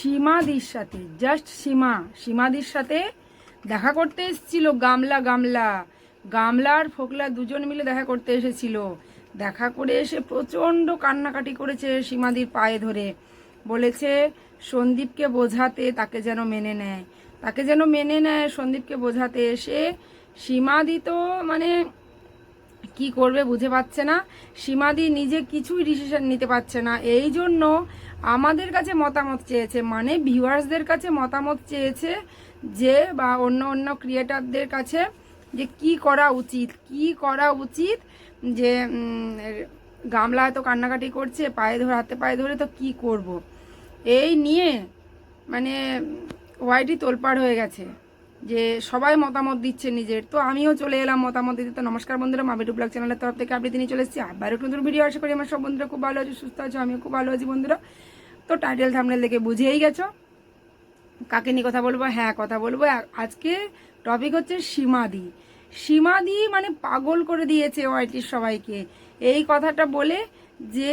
সীমাদির সাথে জাস্ট সীমা, সীমাদির সাথে দেখা করতে এসেছিল, গামলা গামলা। গামলা আর ফোকলা দুজন মিলে দেখা করতে এসেছিল। দেখা করে এসে প্রচণ্ড কান্নাকাটি করেছে সীমাদির পায়ে ধরে। বলেছে, সন্দীপকে বোঝাতে তাকে যেন মেনে নেয়। তাকে যেন মেনে নেয় সন্দীপকে বোঝাতে এসে সীমাদি তো মানে কি করবে বুঝে পাচ্ছে না। সীমাদি নিজে কিছুই ডিসিশন নিতে পারছে না। এই জন্য আমাদের কাছে মতামত চেয়েছে মানে ভিউয়ার্সদের কাছে মতামত চেয়েছে যে বা অন্য অন্য ক্রিয়েটারদের কাছে যে কি করা উচিত, কি করা উচিত যে গামলা এত কান্নাকাটি করছে, পায়ে ধরে, হাতে পায়ে ধরে তো কি করব। এই নিয়ে মানে ওয়াইটি তোলপাড় হয়ে গেছে। যে সবাই মতামত দিচ্ছে নিজের। তো আমিও চলে এলাম মতামত দিতে। তো নমস্কার বন্ধুরা মামিটু ব্লগ চ্যানেলের তরফ থেকে আপনি তিনি চলে এসেছি। আবার একটু নতুন ভিডিও আশা করি আমার সব বন্ধুরা খুব ভালো আছে, সুস্থ আছে, আমিও খুব ভালো আছি বন্ধুরা। তো টাইটেল থামনেল দেখে বুঝেই গেছো। কাকে নিয়ে কথা বলব? হ্যাঁ কথা বলব। আজকে টপিক হচ্ছে সীমাদি। সীমাদি মানে পাগল করে দিয়েছে ওয়াইটির সবাইকে। এই কথাটা বলে যে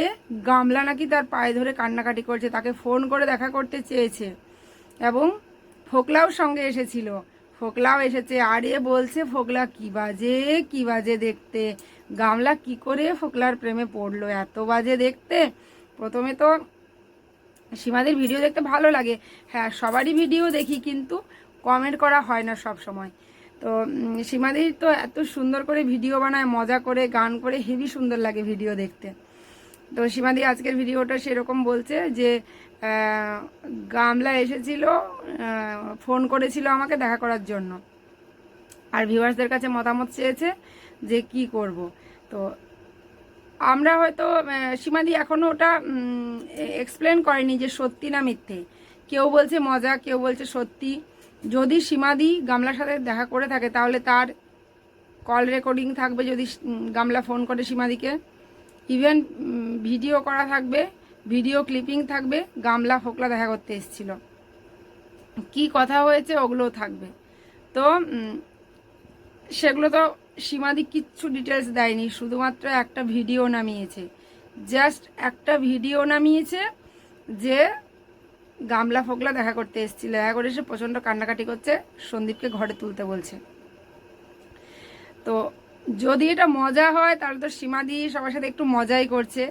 গামলা নাকি তার পায়ে ধরে কান্নাকাটি করছে, তাকে ফোন করে দেখা করতে চেয়েছে। এবং ফোকলাও সঙ্গে এসেছিল। ফোকলাও এসেছে। আরে বলছে ফোকলা, কি বাজে কি বাজে দেখতে? গামলা কি করে ফোকলার প্রেমে পড়ল? এত বাজে দেখতে? প্রথমে তো সীমাদের ভিডিও দেখতে ভালো লাগে। হ্যাঁ সবারই ভিডিও দেখি কিন্তু কমেন্ট করা হয় না সব সময় তো সীমাদির তো এত সুন্দর করে ভিডিও বানায়, মজা করে, গান করে হেভি সুন্দর লাগে ভিডিও দেখতে। তো সীমাদি আজকের ভিডিওটা সেরকম বলছে যে গামলা এসেছিল ফোন করেছিল আমাকে দেখা করার জন্য। আর ভিউয়ার্সদের কাছে মতামত চেয়েছে যে কি করব। তো আমরা হয়তো সীমাদি এখনও ওটা এক্সপ্লেন করেনি যে সত্যি না মিথ্যে। কেউ বলছে মজা, কেউ বলছে সত্যি। যদি সীমাদি গামলার সাথে দেখা করে থাকে, তাহলে তার কল রেকর্ডিং থাকবে যদি গামলা ফোন করে সীমাদিকে। ইভেন ভিডিও করা থাকবে ভিডিও ক্লিপিং থাকবে, গামলা ফোকলা দেখা করতে এসেছিল। কি কথা হয়েছে ওগুলোও থাকবে। তো সেগুলো তো সীমাদি কিচ্ছু ডিটেলস দেয়নি, শুধুমাত্র একটা ভিডিও নামিয়েছে। জাস্ট একটা ভিডিও নামিয়েছে যে গামলা ফোকলা দেখা করতে এসেছিল। দেখা করে এসে প্রচণ্ড কান্নাকাটি করছে, সন্দীপকে ঘরে তুলতে বলছে। তো যদি এটা মজা হয়, তাহলে তো সীমা সীমাদি সবার সাথে একটু মজাই করছে।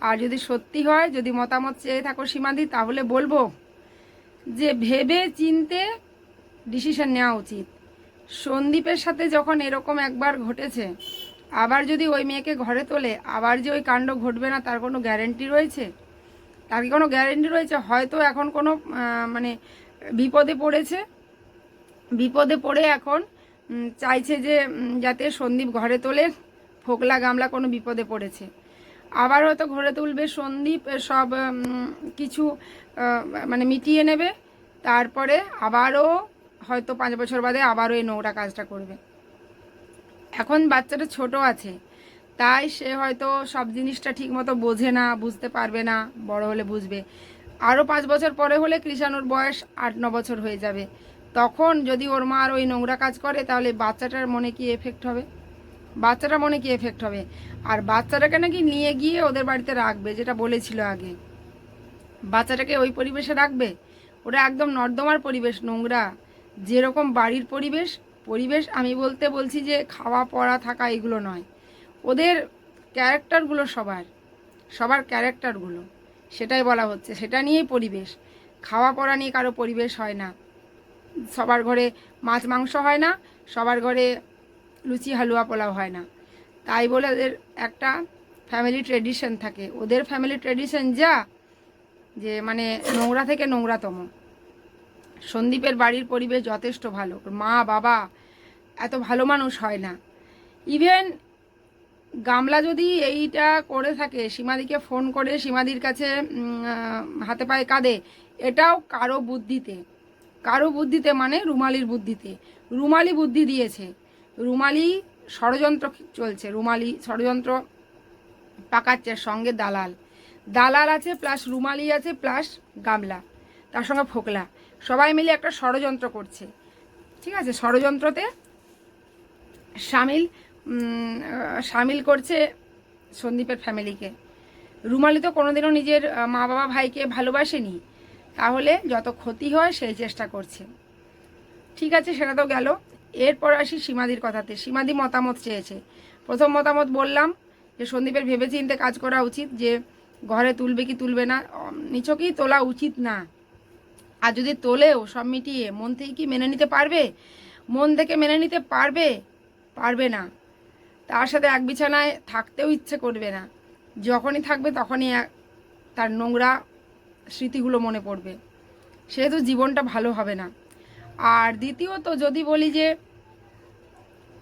আর যদি সত্যি হয়, যদি মতামত চেয়ে থাকো সীমা সীমাদি তাহলে বলব যে ভেবে চিনতে ডিসিশন নেওয়া উচিত। সন্দীপের সাথে যখন এরকম একবার ঘটেছে, আবার যদি ওই মেয়েকে ঘরে তোলে, আবার যে ওই কাণ্ড ঘটবে না, তার কোনো গ্যারেন্টি রয়েছে? তার কি কোনো গ্যারেন্টি রয়েছে? হয়তো এখন কোনো মানে বিপদে পড়েছে। বিপদে পড়ে এখন চাইছে যে যাতে সন্দীপ ঘরে তোলে, ফোকলা গামলা কোনো বিপদে পড়েছে। আবার হয়তো ঘরে তুলবে সন্দীপ সব কিছু মানে মিটিয়ে নেবে। তারপরে আবারও, হয়তো পাঁচ বছর বাদে আবারও এই নোংরা কাজটা করবে। এখন বাচ্চাটা ছোট আছে, তাই সে হয়তো সব জিনিসটা ঠিক মতো বোঝে না, বুঝতে পারবে না, বড় হলে বুঝবে। আরও পাঁচ বছর পরে হলে কৃষাণুর বয়স আট, ন বছর হয়ে যাবে। তখন যদি ওর মা আর ওই নোংরা কাজ করে, তাহলে বাচ্চাটার মনে কি এফেক্ট হবে? বাচ্চাটার মনে কি এফেক্ট হবে? আর বাচ্চাটাকে নাকি নিয়ে গিয়ে ওদের বাড়িতে রাখবে, যেটা বলেছিল আগে। বাচ্চাটাকে ওই পরিবেশে রাখবে? ওটা একদম নর্দমার পরিবেশ, নোংরা। যেরকম বাড়ির পরিবেশ পরিবেশ আমি বলতে বলছি যে খাওয়া, পড়া, থাকা এগুলো নয়। ওদের ক্যারেক্টারগুলো সবার সবার ক্যারেক্টারগুলো সেটাই বলা হচ্ছে। সেটা নিয়েই পরিবেশ। খাওয়া, পড়া নিয়ে কারও পরিবেশ হয় না। সবার ঘরে মাছ, মাংস হয় না, সবার ঘরে লুচি, হালুয়া, পোলাও হয় না। তাই বলে ওদের একটা ফ্যামিলি ট্রেডিশন থাকে। ওদের ফ্যামিলি ট্রেডিশন যা, যে মানে নোংরা থেকে নোংরাতম। সন্দীপের বাড়ির পরিবেশ যথেষ্ট ভালো। মা, বাবা এত ভালো মানুষ হয় না। ইভেন গামলা যদি এইটা করে থাকে, সীমাদিকে ফোন করে, সীমাদির কাছে হাতে পায়ে কাঁদে, এটাও কারও বুদ্ধিতে। কারও বুদ্ধিতে মানে রুমালির বুদ্ধিতে। রুমালি বুদ্ধি দিয়েছে। রুমালি ষড়যন্ত্র চলছে। রুমালি ষড়যন্ত্র পাকাচ্ছে সঙ্গে দালাল। দালাল আছে প্লাস রুমালি আছে প্লাস গামলা। তার সঙ্গে ফোকলা। সবাই মিলে একটা ষড়যন্ত্র করছে। ঠিক আছে? ষড়যন্ত্রতে সামিল সামিল করছে সন্দীপের ফ্যামিলিকে রুমালি তো কোনোদিনও নিজের মা বাবা ভাইকে ভালোবাসেনি। তাহলে যত ক্ষতি হয় সেই চেষ্টা করছে। ঠিক আছে সেটা তো গেল। এরপর আসি সীমাদির কথাতে। সীমাদি মতামত চেয়েছে। প্রথম মতামত বললাম যে সন্দীপের ভেবেচিন্তে কাজ করা উচিত যে ঘরে তুলবে কি তুলবে না অম, নিছকেই তোলা উচিত না। আর যদি তোলেও সব মিটিয়ে মন থেকে কি মেনে নিতে পারবে? মন থেকে মেনে নিতে পারবে? পারবে না। তার সাথে এক বিছানায় থাকতেও ইচ্ছে করবে না। যখনই থাকবে তখনই তার নোংরা স্মৃতিগুলো মনে পড়বে। সেহেতু জীবনটা ভালো হবে না। আর দ্বিতীয়ত যদি বলি যে,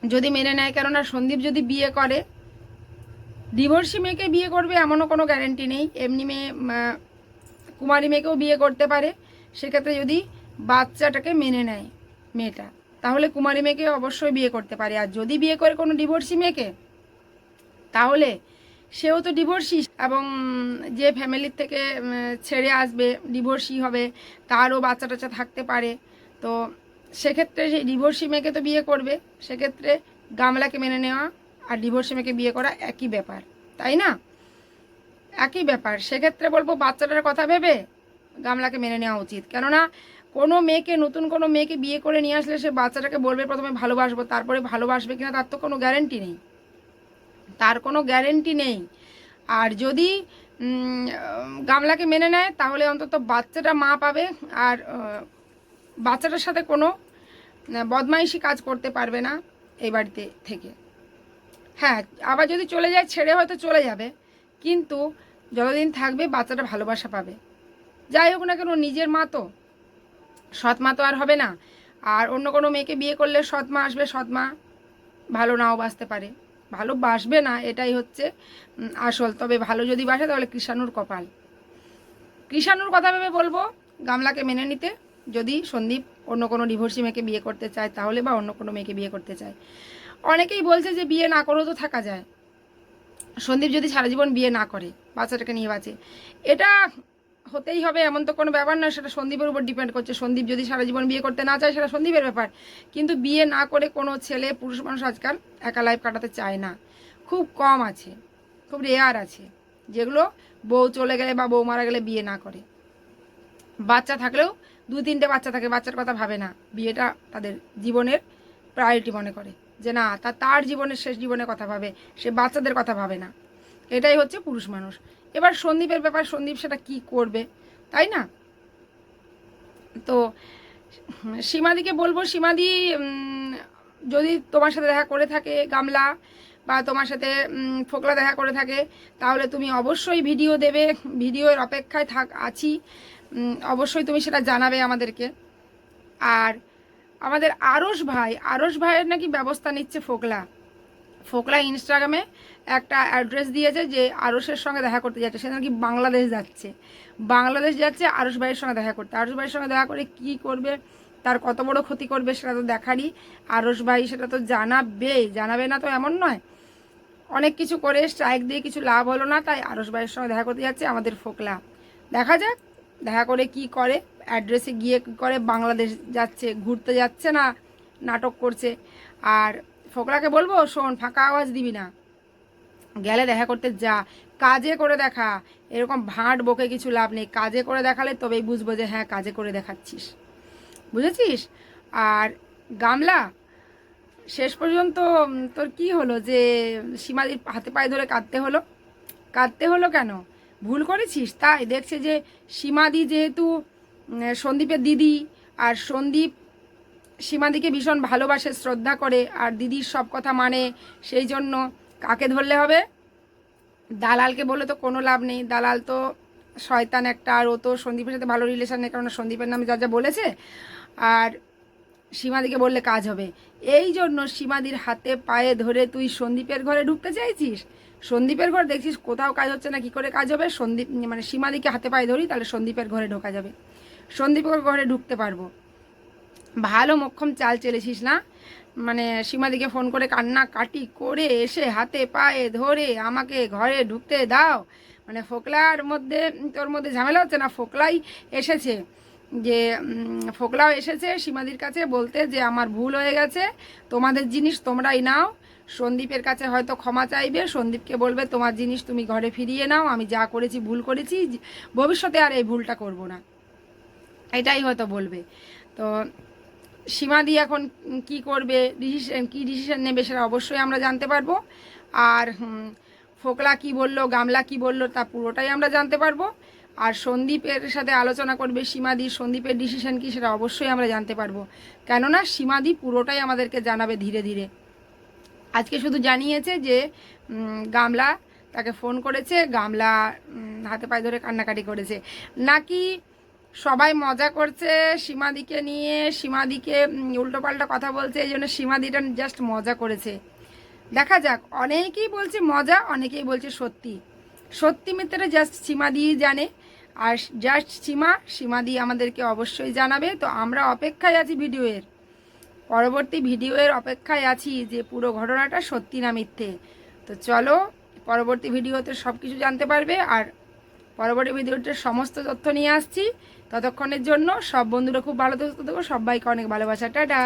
যদি মেনে নেয়, কেননা সন্দীপ যদি বিয়ে করে, ডিভোর্সি মেয়েকে বিয়ে করবে এমনও কোনো গ্যারেন্টি নেই। এমনি মেয়ে কুমারী মেয়েকেও বিয়ে করতে পারে। সেক্ষেত্রে যদি বাচ্চাটাকে মেনে নেয় মেয়েটা, তাহলে কুমারী মেয়েকে অবশ্যই বিয়ে করতে পারে। আর যদি বিয়ে করে কোনো ডিভোর্সি মেয়েকে, তাহলে সেও তো ডিভোর্সি এবং যে ফ্যামিলির থেকে ছেড়ে আসবে ডিভোর্সি হবে, তারও বাচ্চা টাচ্চা থাকতে পারে। তো সেক্ষেত্রে সেই ডিভোর্সি মেয়েকে তো বিয়ে করবে। সেক্ষেত্রে গামলাকে মেনে নেওয়া আর ডিভোর্সি মেয়েকে বিয়ে করা একই ব্যাপার, তাই না? একই ব্যাপার। সেক্ষেত্রে বলব, বাচ্চাটার কথা ভেবে গামলাকে মেনে নেওয়া উচিত। কেননা, কোনো মেয়েকে, নতুন কোনো মেয়েকে বিয়ে করে নিয়ে আসলে সে বাচ্চাটাকে বলবে, প্রথমে ভালোবাসবো, তারপরে ভালোবাসবে কিনা, তার তো কোনো গ্যারেন্টি নেই। তার কোনো গ্যারেন্টি নেই। আর যদি গামলাকে মেনে নেয়, তাহলে অন্তত বাচ্চাটা মা পাবে আর বাচ্চাটার সাথে কোনো বদমাইশি কাজ করতে পারবে না এই বাড়িতে থেকে। হ্যাঁ আবার যদি চলে যায়, ছেড়ে হয়তো চলে যাবে। কিন্তু যতদিন থাকবে, বাচ্চাটা ভালোবাসা পাবে। যাই হোক না কেন, নিজের মা তো। সৎ মা তো আর হবে না। আর অন্য কোনো মেয়েকে বিয়ে করলে সৎ মা আসবে, সৎ মা ভালো নাও বাসতে পারে। ভালো বাসবে না, এটাই হচ্ছে আসল। তবে ভালো যদি বাসে, তাহলে কৃষাণুর কপাল। কৃষাণুর কথা ভেবে বলব, গামলাকে মেনে নিতে। যদি সন্দীপ অন্য কোনো ডিভোর্সি মেয়েকে বিয়ে করতে চায়, তাহলে বা অন্য কোনো মেয়েকে বিয়ে করতে চায়। অনেকেই বলছে যে, বিয়ে না করেও তো থাকা যায়। সন্দীপ যদি সারা জীবন বিয়ে না করে, বাচ্চাটাকে নিয়ে বাঁচে। এটা হতেই হবে, এমন তো কোনো ব্যাপার না সেটা সন্দীপের উপর ডিপেন্ড করছে। সন্দীপ যদি সারা জীবন বিয়ে করতে না চায়, সেটা সন্দীপের ব্যাপার। কিন্তু বিয়ে না করে কোনো ছেলে, পুরুষ মানুষ আজকাল একা লাইফ কাটাতে চায় না। খুব কম আছে, খুব রেয়ার আছে, যেগুলো বউ চলে গেলে বা বউ মারা গেলে বিয়ে না করে। বাচ্চা থাকলেও দু তিনটে বাচ্চা থাকে, বাচ্চার কথা ভাবে না। বিয়েটা তাদের জীবনের প্রায়োরিটি মনে করে। যে না, তা তার জীবনের শেষ জীবনের কথা ভাবে, সে বাচ্চাদের কথা ভাবে না। এটাই হচ্ছে পুরুষ মানুষ। এবার সন্দীপের ব্যাপার, সন্দীপ সেটা কি করবে? তাই না? তো, সীমাদিকে বলব, সীমাদি যদি তোমার সাথে দেখা করে থাকে গামলা বা তোমার সাথে ফোকলা দেখা করে থাকে, তাহলে তুমি অবশ্যই ভিডিও দেবে, ভিডিওর অপেক্ষায় থাক, আছি। অবশ্যই তুমি সেটা জানাবে আমাদেরকে। আর আমাদের আরস ভাই আরস ভাইয়ের নাকি ব্যবস্থা নিচ্ছে ফোকলা। ফোকলা ইনস্টাগ্রামে একটা অ্যাড্রেস দিয়েছে যে আরসের সঙ্গে দেখা করতে যাচ্ছে। সে নাকি বাংলাদেশ যাচ্ছে। বাংলাদেশ যাচ্ছে আরস ভাইয়ের সঙ্গে দেখা করতে। আরস ভাইয়ের সঙ্গে দেখা করে কি করবে, তার কত বড় ক্ষতি করবে সেটা তো দেখারই। আরস ভাই সেটা তো জানাবে। জানাবে না তো এমন নয়। অনেক কিছু করে স্ট্রাইক দিয়ে কিছু লাভ হলো না, তাই আরস ভাইয়ের সঙ্গে দেখা করতে যাচ্ছে আমাদের ফোকলা। দেখা যাক, দেখা করে কি করে অ্যাড্রেসে গিয়ে করে, বাংলাদেশ যাচ্ছে, ঘুরতে যাচ্ছে না, নাটক করছে। আর ফোকলাকে বলব, শোন, ফাঁকা আওয়াজ দিবি না। গেলে দেখা করতে যা। কাজে করে দেখা। এরকম ভাঁট বকে কিছু লাভ নেই। কাজে করে দেখালে তবেই বুঝব যে হ্যাঁ কাজে করে দেখাচ্ছিস। বুঝেছিস? আর গামলা, শেষ পর্যন্ত তোর কি হলো যে সীমাদির হাতে পায়ে ধরে কাঁদতে হলো? কাঁদতে হলো কেন? ভুল করেছিস? তাই দেখছে যে সীমাদি যেহেতু সন্দীপের দিদি, আর সন্দীপ সীমাদিকে ভীষণ ভালোবাসে, শ্রদ্ধা করে, আর দিদির সব কথা মানে সেই জন্য কাকে ধরলে হবে? দালালকে বলে তো কোনো লাভ নেই। দালাল তো শয়তান একটা, আর ও তো সন্দীপের সাথে ভালো রিলেশন নেই, কারণ সন্দীপের নামে যা যা বলেছে, আর সীমাদিকে বললে কাজ হবে। এই জন্য সীমাদির হাতে পায়ে ধরে তুই সন্দীপের ঘরে ঢুকতে চাইছিস? সন্দীপের ঘর দেখছিস কোথাও কাজ হচ্ছে না, কি করে কাজ হবে? সন্দীপ মানে সীমাদিকে হাতে পায়ে ধরি তাহলে সন্দীপের ঘরে ঢোকা যাবে। সন্দীপের ঘরে ঢুকতে পারব। ভালো মক্ষম চাল চেলেছিস না? মানে সীমাদিকে ফোন করে কান্না কাটি করে এসে হাতে পায়ে ধরে আমাকে ঘরে ঢুকতে দাও। মানে ফোকলার মধ্যে, তোর মধ্যে ঝামেলা হচ্ছে না? ফোকলাই এসেছে যে ফোকলাও এসেছে সীমাদির কাছে বলতে যে আমার ভুল হয়ে গেছে, তোমাদের জিনিস তোমরাই নাও। সন্দীপের কাছে হয়তো ক্ষমা চাইবে, সন্দীপকে বলবে, তোমার জিনিস তুমি ঘরে ফিরিয়ে নাও, আমি যা করেছি ভুল করেছি, ভবিষ্যতে আর এই ভুলটা করব না। এটাই হয়তো বলবে। তো সীমাদি এখন কি করবে ডিসিশন কী ডিসিশন নেবে সেটা অবশ্যই আমরা জানতে পারব। আর ফোকলা কি বলল, গামলা কি বলল তা পুরোটাই আমরা জানতে পারব। আর সন্দীপের সাথে আলোচনা করবে সীমাদি সন্দীপের ডিসিশন কি সেটা অবশ্যই আমরা জানতে পারব। কেননা সীমাদি পুরোটাই আমাদেরকে জানাবে ধীরে ধীরে। আজকে শুধু জানিয়েছে যে গামলা তাকে ফোন করেছে, গামলা হাতে পায়ে ধরে কান্নাকাটি করেছে। নাকি সবাই মজা করছে, সীমাদিকে নিয়ে, সীমাদিকে উল্টোপাল্টা কথা বলছে, এই জন্য সীমাদিটা জাস্ট মজা করেছে। দেখা যাক, অনেকেই বলছে মজা, অনেকেই বলছে সত্যি। সত্যি মিত্রে জাস্ট সীমাদি জানে, আর জাস্ট সীমা, সীমাদি আমাদেরকে অবশ্যই জানাবে। তো আমরা অপেক্ষায় আছি ভিডিওয়ের। পরবর্তী ভিডিওয়ের অপেক্ষায় আছি যে পুরো ঘটনাটা সত্যি না মিথ্যে। তো চলো, পরবর্তী ভিডিওতে সব কিছু জানতে পারবে, আর পরবর্তী ভিডিওতে সমস্ত তথ্য নিয়ে আসছি। ততক্ষণের জন্য সব বন্ধুরা খুব ভালো থাকতে দেবো সবাইকে অনেক ভালোবাসা। টাটা!